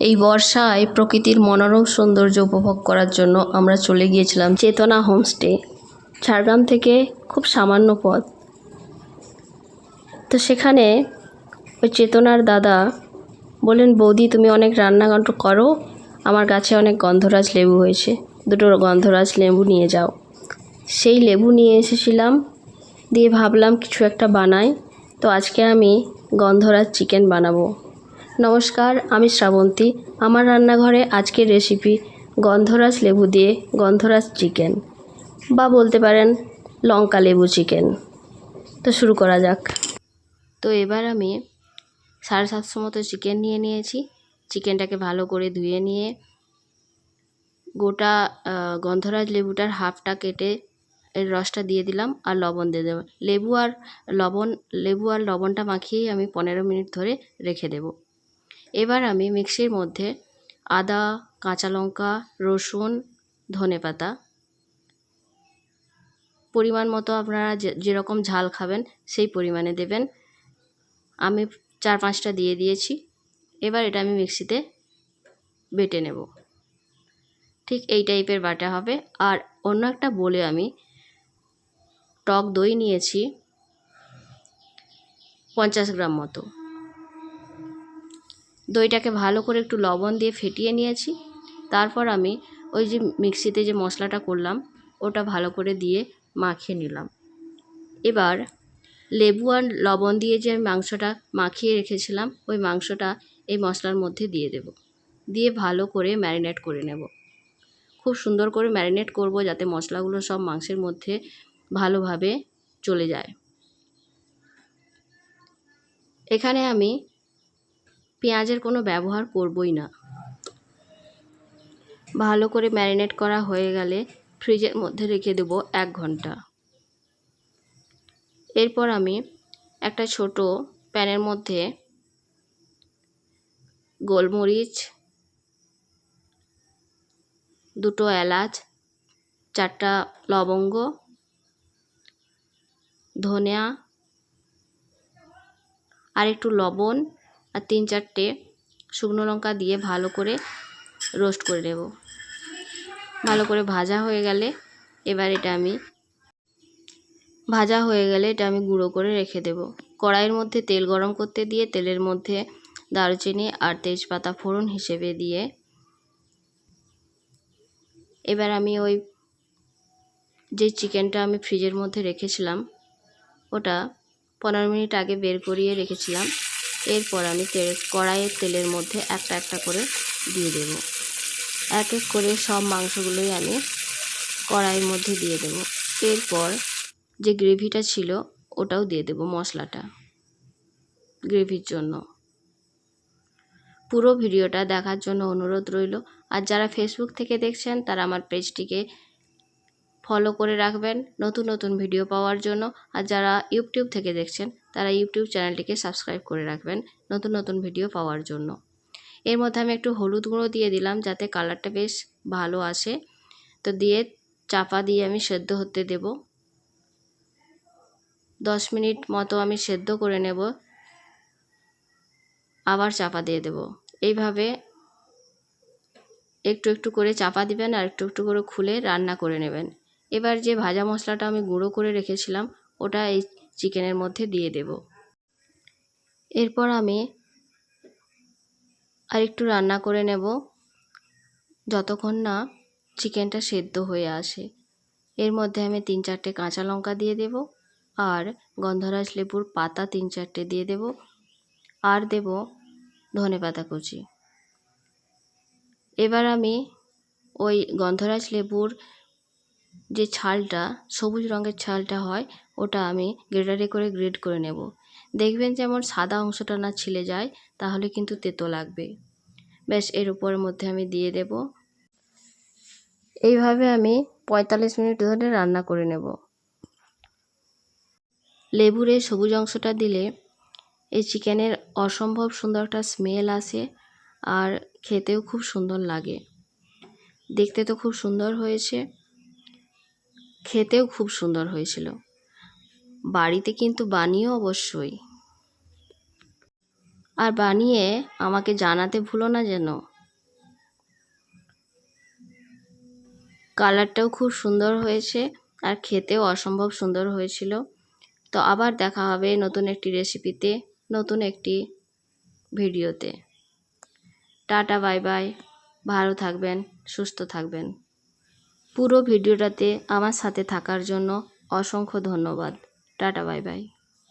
এই বর্ষায় প্রকৃতির মনোরম সৌন্দর্য উপভোগ করার জন্য আমরা চলে গিয়েছিলাম চেতনা হোমস্টে, ঝাড়গ্রাম থেকে খুব সামান্য পথ। তো সেখানে ওই চেতনার দাদা বললেন, বৌদি, তুমি অনেক রান্না করো, আমার গাছে অনেক গন্ধরাজ লেবু হয়েছে, দুটো গন্ধরাজ লেবু নিয়ে যাও। সেই লেবু নিয়ে এসেছিলাম, দিয়ে ভাবলাম কিছু একটা বানাই। তো আজকে আমি গন্ধরাজ চিকেন বানাবো। নমস্কার, আমি শ্রাবন্তী। আমার রান্নাঘরে আজকের রেসিপি গন্ধরাজ লেবু দিয়ে গন্ধরাজ চিকেন বা বলতে পারেন লঙ্কা লেবু চিকেন। তো শুরু করা যাক। তো এবার আমি সাড়ে সাতশো মতো চিকেন নিয়ে নিয়েছি। চিকেনটাকে ভালো করে ধুয়ে নিয়ে গোটা গন্ধরাজ লেবুটার হাফটা কেটে এর রসটা দিয়ে দিলাম আর লবণ দিয়ে দেবো। লেবু আর লবণ, লেবু আর লবণটা মাখিয়েই আমি পনেরো মিনিট ধরে রেখে দেব। এবার আমি মিক্সির মধ্যে আদা, কাঁচা লঙ্কা, রসুন ধনে পাতা পরিমাণ মতো আপনারা যেরকম ঝাল খাবেন সেই পরিমাণে দেবেন। আমি চার পাঁচটা দিয়ে দিয়েছি। এবার এটা আমি মিক্সিতে বেটে নেব। ঠিক এই টাইপের বাটা হবে। আর অন্য একটা বলে আমি টক দই নিয়েছি পঞ্চাশ গ্রাম মতো। দইটাকে ভালো করে একটু লবণ দিয়ে ফেটিয়ে নিয়েছি। তারপর আমি ওই যে মিক্সিতে যে মশলাটা করলাম, ওটা ভালো করে দিয়ে মাখিয়ে নিলাম। এবার লেবু আর লবণ দিয়ে যে মাংসটা মাখিয়ে রেখেছিলাম, ওই মাংসটা এই মশলার মধ্যে দিয়ে দেব। দিয়ে ভালো করে ম্যারিনেট করে নেব। খুব সুন্দর করে ম্যারিনেট করব যাতে মশলাগুলো সব মাংসের মধ্যে ভালোভাবে চলে যায়। এখানে আমি পেঁয়াজের কোনো ব্যবহার করবই না। ভালো করে ম্যারিনেট করা হয়ে গেলে ফ্রিজের মধ্যে রেখে দেবো এক ঘণ্টা। এরপর আমি একটা ছোট প্যানের মধ্যে গোলমরিচ, দুটো এলাচ, চারটা লবঙ্গ, ধনিয়া, আর একটু লবণ আর তিন চারটে শুকনো লঙ্কা দিয়ে ভালো করে রোস্ট করে নেব। ভালো করে ভাজা হয়ে গেলে এবার এটা আমি ভাজা হয়ে গেলে এটা আমি গুঁড়ো করে রেখে দেব। কড়াইয়ের মধ্যে তেল গরম করতে দিয়ে তেলের মধ্যে দারুচিনি আর তেজপাতা ফোড়ন হিসেবে দিয়ে এবার আমি ওই যে চিকেনটা আমি ফ্রিজের মধ্যে রেখেছিলাম, ওটা পনেরো মিনিট আগে বের করিয়ে রেখেছিলাম। এরপর আমি তেল, কড়াইয়ের তেলের মধ্যে একটা একটা করে দিয়ে দেব। এক এক করে সব মাংসগুলোই আমি কড়াইয়ের মধ্যে দিয়ে দেব। এরপর যে গ্রেভিটা ছিল, ওটাও দিয়ে দেব মশলাটা গ্রেভির জন্য। পুরো ভিডিওটা দেখার জন্য অনুরোধ রইল। আর যারা ফেসবুক থেকে দেখছেন, তারা আমার পেজটিকে ফলো করে রাখবেন নতুন নতুন ভিডিও পাওয়ার জন্য। আর যারা ইউটিউব থেকে দেখছেন, তারা ইউটিউব চ্যানেলটিকে সাবস্ক্রাইব করে রাখবেন নতুন নতুন ভিডিও পাওয়ার জন্য। এর মধ্যে আমি একটু হলুদ গুঁড়ো দিয়ে দিলাম যাতে কালারটা বেশ ভালো আসে। তো দিয়ে চাপা দিয়ে আমি সেদ্ধ হতে দেব। দশ মিনিট মতো আমি সেদ্ধ করে নেব। আবার চাপা দিয়ে দেব। এইভাবে একটু একটু করে চাপা দিবেন আর একটু একটু করে খুলে রান্না করে নেবেন। এবার যে ভাজা মশলাটা আমি গুঁড়ো করে রেখেছিলাম, ওটা এই চিকেনের মধ্যে দিয়ে দেব। এরপর আমি আর একটু রান্না করে নেব, যতক্ষণ না চিকেনটা সেদ্ধ হয়ে আসে। এর মধ্যে আমি তিন চারটে কাঁচা লঙ্কা দিয়ে দেব আর গন্ধরাজ লেবুর পাতা তিন চারটে দিয়ে দেব আর দেব ধনে পাতা কুচি। এবার আমি ওই গন্ধরাজ লেবুর যে ছালটা, সবুজ রঙের ছালটা হয়, ওটা আমি গ্রেটারে করে গ্রেড করে নেব। দেখবেন যেমন সাদা অংশটা না ছিলে যায়, তাহলে কিন্তু তেতো লাগবে। ব্যাস, এর উপরের মধ্যে আমি দিয়ে দেব। এইভাবে আমি পঁয়তাল্লিশ মিনিট ধরে রান্না করে নেব। লেবুর এই সবুজ অংশটা দিলে এই চিকেনের অসম্ভব সুন্দর একটা স্মেল আসে আর খেতেও খুব সুন্দর লাগে। দেখতে তো খুব সুন্দর হয়েছে। খেতেও খুব সুন্দর হয়েছিল। বাড়িতে কিন্তু বানিয়েও অবশ্যই। আর বানিয়ে আমাকে জানাতে ভুলো না যেন। কালারটাও খুব সুন্দর হয়েছে আর খেতেও অসম্ভব সুন্দর হয়েছিল। তো আবার দেখা হবে নতুন একটি রেসিপিতে, নতুন একটি ভিডিওতে। Tata, bye bye. ভালো থাকবেন, সুস্থ থাকবেন। পুরো ভিডিওটাতে আমার সাথে থাকার জন্য অসংখ্য ধন্যবাদ। Tata bye bye.